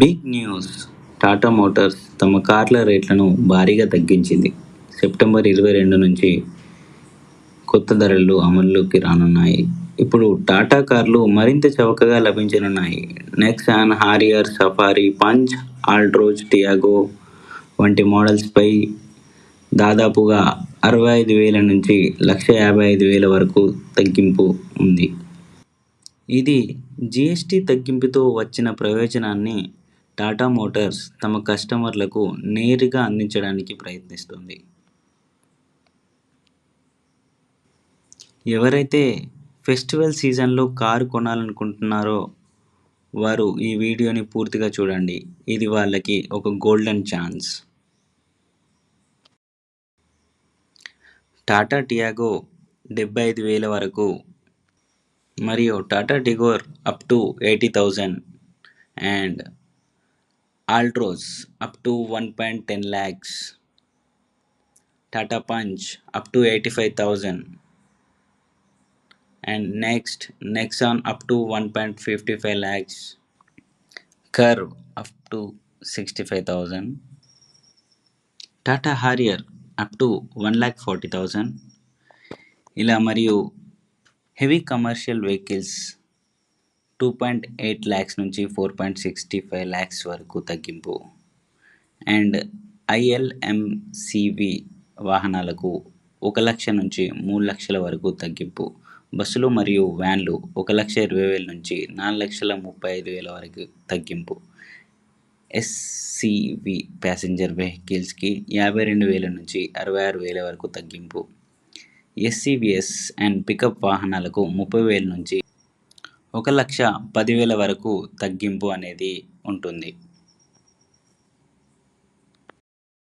Big news. Tata Motors తమ కార్ల రేట్లను భారీగా తగ్గించింది. సెప్టెంబర్ ఇరవై రెండు నుంచి కొత్త ధరలు అమల్లోకి రానున్నాయి. ఇప్పుడు టాటా కార్లు మరింత చవకగా లభించనున్నాయి. Nexon Harrier Safari Punch Altroz Tiago వంటి మోడల్స్పై దాదాపుగా అరవై ఐదు వేల నుంచి లక్ష యాభై ఐదు వేల వరకు తగ్గింపు ఉంది. ఇది జిఎస్టి తగ్గింపుతో వచ్చిన ప్రయోజనాన్ని టాటా మోటార్స్ తమ కస్టమర్లకు నేరుగా అందించడానికి ప్రయత్నిస్తుంది. ఎవరైతే ఫెస్టివల్ సీజన్లో కారు కొనాలనుకుంటున్నారో వారు ఈ వీడియోని పూర్తిగా చూడండి. ఇది వాళ్ళకి ఒక గోల్డెన్ ఛాన్స్. టాటా టియాగో డెబ్బై ఐదు వేల వరకు మరియు Tata Tigor up to eighty thousand and Altroz up to one point ten lakhs Tata Punch up to eighty five thousand and next Nexon up to one point fifty five lakhs Curve up to sixty five thousand Tata Harrier up to one lakh forty thousand ఇలా మరియు heavy commercial vehicles Two point eight lakhs నుంచి four point sixty five lakhs వరకు తగ్గింపు. And ఐఎల్ఎంసివి వాహనాలకు ఒక లక్ష నుంచి మూడు లక్షల వరకు తగ్గింపు. బస్సులు మరియు వ్యాన్లు ఒక లక్ష ఇరవై వేల నుంచి నాలుగు లక్షల ముప్పై ఐదు వేల వరకు తగ్గింపు. ఎస్సివి ప్యాసింజర్ వెహికల్స్కి యాభై రెండు వేల నుంచి అరవై ఆరు వేల వరకు తగ్గింపు. ఎస్సివిఎస్ అండ్ పికప్ వాహనాలకు ముప్పై వేల నుంచి ఒక లక్ష పదివేల వరకు తగ్గింపు అనేది ఉంటుంది.